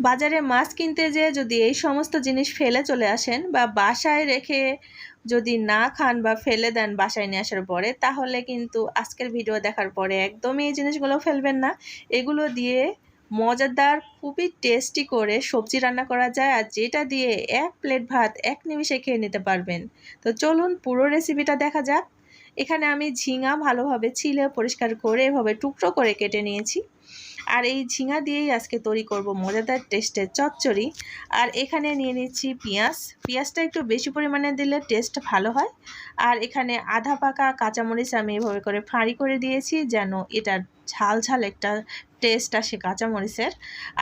বাজারে মাছ কিনতে যেয়ে যদি এই সমস্ত জিনিস ফেলে চলে আসেন বা বাসায় রেখে যদি না খান বা ফেলে দেন বাসায় নিয়ে আসার পরে, তাহলে কিন্তু আজকের ভিডিও দেখার পরে একদমই এই জিনিসগুলো ফেলবেন না। এগুলো দিয়ে মজাদার, খুবই টেস্টি করে সবজি রান্না করা যায় আর যেটা দিয়ে এক প্লেট ভাত এক নিমিষে খেয়ে নিতে পারবেন। তো চলুন পুরো রেসিপিটা দেখা যাক। এখানে আমি ঝিঙা ভালোভাবে ছিলে, পরিষ্কার করে এভাবে টুকরো করে কেটে নিয়েছি। আর এই ঝিঙা দিয়েই আজকে তৈরি করব মজাদার টেস্টের চচ্চড়ি। আর এখানে নিয়ে নিচ্ছি পেঁয়াজ। পেঁয়াজটা একটু বেশি পরিমাণে দিলে টেস্ট ভালো হয়। আর এখানে আধা পাকা কাঁচামরিচ আমি এভাবে করে ফাঁড়ি করে দিয়েছি যেন এটার ঝাল ঝাল একটা টেস্ট আসে কাঁচামরিচের।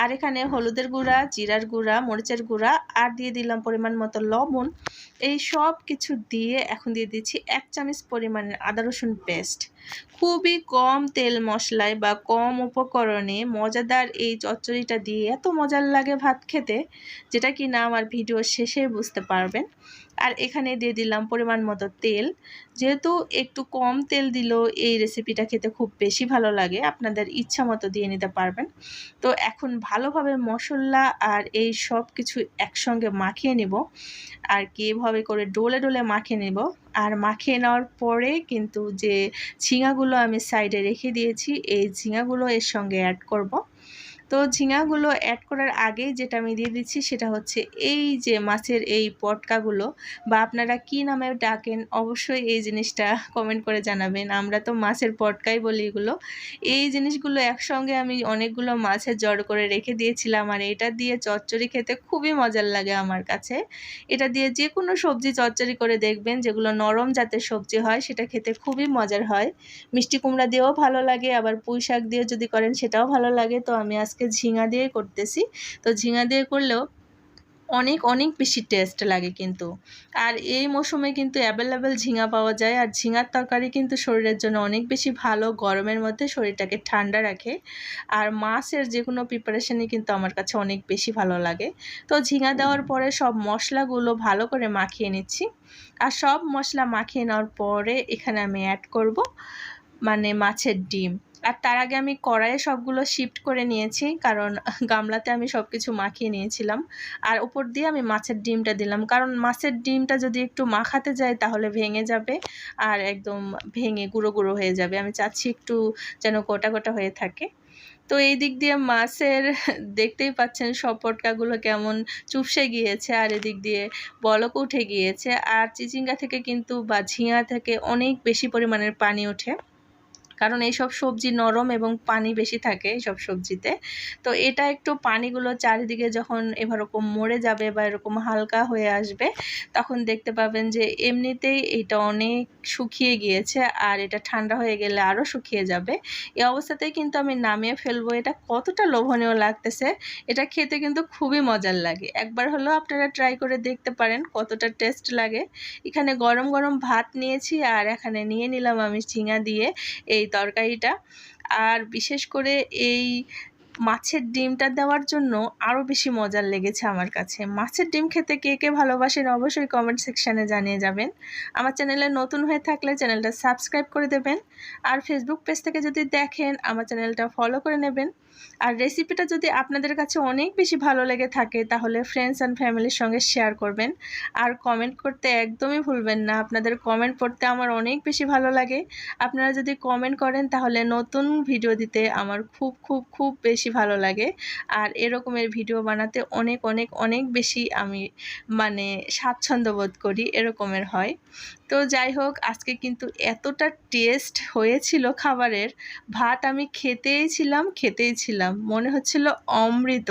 আর এখানে হলুদের গুঁড়া, জিরার গুঁড়া, মরিচের গুঁড়া আর দিয়ে দিলাম পরিমাণ মতো লবণ। এই সব কিছু দিয়ে এখন দিয়ে দিচ্ছি এক চামচ পরিমাণের আদা রসুন পেস্ট। খুবই কম তেল মশলায় বা কম উপকরণে মজাদার এই চচ্চড়িটা দিয়ে এত মজার লাগে ভাত খেতে, যেটা কি না আমার ভিডিও শেষে বুঝতে পারবেন। আর এখানে দিয়ে দিলাম পরিমাণ মতো তেল। যেহেতু একটু কম তেল দিলেও এই রেসিপিটা খেতে খুব বেশি ভালো লাগে, আপনাদের ইচ্ছা মতো দিয়ে নিতে পারবেন। তো এখন ভালোভাবে মশলা আর এই সব কিছু একসঙ্গে মাখিয়ে নিব। আর কি এভাবে করে ডোলে ডোলে মাখিয়ে নেব আর মাখিয়ে নেওয়ার পরে কিন্তু যে ঝিঙাগুলো আমি সাইডে রেখে দিয়েছি, এই ঝিঙাগুলো এর সঙ্গে অ্যাড করব। তো ঝিঙাগুলো অ্যাড করার আগেই যেটা আমি দিয়ে দিচ্ছি সেটা হচ্ছে এই যে মাছের এই পটকাগুলো বা আপনারা কি নামে ডাকেন অবশ্যই এই জিনিসটা কমেন্ট করে জানাবেন। আমরা তো মাছের পটকাই বলি এগুলো। এই জিনিসগুলো একসঙ্গে আমি অনেকগুলো মাছের জড় করে রেখে দিয়েছিলাম আর এটা দিয়ে চচ্চড়ি খেতে খুবই মজার লাগে আমার কাছে। এটা দিয়ে যে কোনো সবজি চচ্চড়ি করে দেখবেন যেগুলো নরম জাতের সবজি হয় সেটা খেতে খুবই মজার হয়। মিষ্টি কুমড়া দিয়েও ভালো লাগে, আবার পুঁই শাক দিয়ে যদি করেন সেটাও ভালো লাগে। তো আমি আজকে আজকে ঝিঙা দিয়ে করতেছি। তো ঝিঙা দিয়ে করলেও অনেক অনেক বেশি টেস্ট লাগে কিন্তু। আর এই মৌসুমে কিন্তু অ্যাভেলেবেল ঝিঙা পাওয়া যায়। আর ঝিঙার তরকারি কিন্তু শরীরের জন্য অনেক বেশি ভালো। গরমের মধ্যে শরীরটাকে ঠান্ডা রাখে। আর মাছের যে কোনো প্রিপারেশনই কিন্তু আমার কাছে অনেক বেশি ভালো লাগে। তো ঝিঙা দেওয়ার পরে সব মশলাগুলো ভালো করে মাখিয়ে নিচ্ছি। আর সব মশলা মাখিয়ে নেওয়ার পরে এখানে আমি অ্যাড করব। মানে মাছের ডিম। আর তার আগে আমি কড়াইয়ে সবগুলো শিফট করে নিয়েছি, কারণ গামলাতে আমি সব কিছু মাখিয়ে নিয়েছিলাম। আর উপর দিয়ে আমি মাছের ডিমটা দিলাম, কারণ মাছের ডিমটা যদি একটু মাখাতে যায় তাহলে ভেঙে যাবে আর একদম ভেঙে গুঁড়ো গুঁড়ো হয়ে যাবে। আমি চাচ্ছি একটু যেন গোটা গোটা হয়ে থাকে। তো এই দিক দিয়ে মাছের, দেখতেই পাচ্ছেন সব পটকাগুলো কেমন চুপসে গিয়েছে আর এদিক দিয়ে বলক উঠে গিয়েছে। আর চিচিঙ্গা থেকে কিন্তু বা ঝিঙা থেকে অনেক বেশি পরিমাণের পানি ওঠে। কারণ এইসব সবজি নরম এবং পানি বেশি থাকে এইসব সবজিতে। তো এটা একটু পানিগুলো চারিদিকে যখন এরকম মরে যাবে বা এরকম হালকা হয়ে আসবে, তখন দেখতে পাবেন যে এমনিতেই এটা অনেক শুকিয়ে গিয়েছে আর এটা ঠান্ডা হয়ে গেলে আরও শুকিয়ে যাবে। এই অবস্থাতেই কিন্তু আমি নামিয়ে ফেলব। এটা কতটা লোভনীয় লাগতেছে, এটা খেতে কিন্তু খুবই মজার লাগে। একবার হলেও আপনারা ট্রাই করে দেখতে পারেন কতটা টেস্ট লাগে। এখানে গরম গরম ভাত নিয়েছি আর এখানে নিয়ে নিলাম আমি ঝিঙা দিয়ে। এই তরকারিটা। আর বিশেষ করে এই মাছের ডিমটা দেওয়ার জন্য আরও বেশি মজার লেগেছে আমার কাছে। মাছের ডিম খেতে কে কে ভালোবাসেন অবশ্যই কমেন্ট সেকশানে জানিয়ে যাবেন। আমার চ্যানেলে নতুন হয়ে থাকলে চ্যানেলটা সাবস্ক্রাইব করে দেবেন। আর ফেসবুক পেজ থেকে যদি দেখেন, আমার চ্যানেলটা ফলো করে নেবেন। আর রেসিপিটা যদি আপনাদের কাছে অনেক বেশি ভালো লেগে থাকে, তাহলে ফ্রেন্ডস অ্যান্ড ফ্যামিলির সঙ্গে শেয়ার করবেন। আর কমেন্ট করতে একদমই ভুলবেন না। আপনাদের কমেন্ট পড়তে আমার অনেক বেশি ভালো লাগে। আপনারা যদি কমেন্ট করেন, তাহলে নতুন ভিডিও দিতে আমার খুব খুব খুব বেশি ভালো লাগে। আর এরকমের ভিডিও বানাতে অনেক অনেক অনেক বেশি আমি মানে স্বাচ্ছন্দ্য বোধ করি, এরকমের হয়। তো যাই হোক, আজকে কিন্তু এতটা টেস্ট হয়েছিল খাবারের। ভাত আমি খেতেই ছিলাম, খেতেই ছিলাম। মনে হচ্ছিল অমৃত।